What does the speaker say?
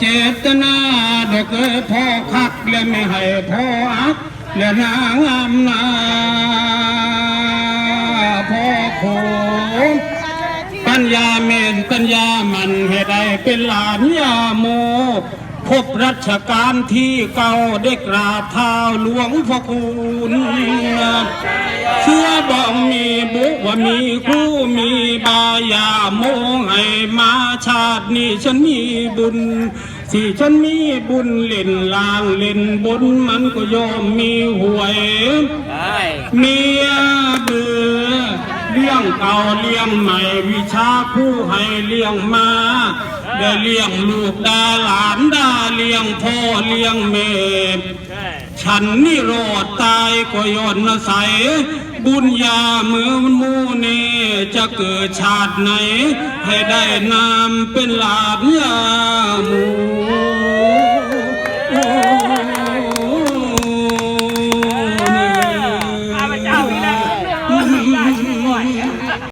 เจตนาเด็กเอ้ยพ่อคักและไม่ให้พ่ออักและนางอำนาพ่ ญญาเมนปัญญามันเหตุใดเป็นหลานยาโมพบรัชการที่เก่าได้กราบเท้าหลวงพ่อคุณเชื่อบอกมีบุว่ามีครูมีบายาโมให้มาชาตินี้ฉันมีบุญสิฉันมีบุญเล่นลางเล่นบนมันก็ยอมมีหวยใช่เมียเบื่อ เลี้ยงเก่าเลี้ยงใหม่วิชาผู้ให้เลี้ยงมา ได้เลี้ยงลูกดาหลานดาเลี้ยงพ่อเลี้ยงแม่ใช่ฉันนี่รอดตายก็ย้อนนาใสยบุญญาเมื่อมันมูเนจะเกิดชาติไหน ให้ได้นามเป็นหลานยาหมู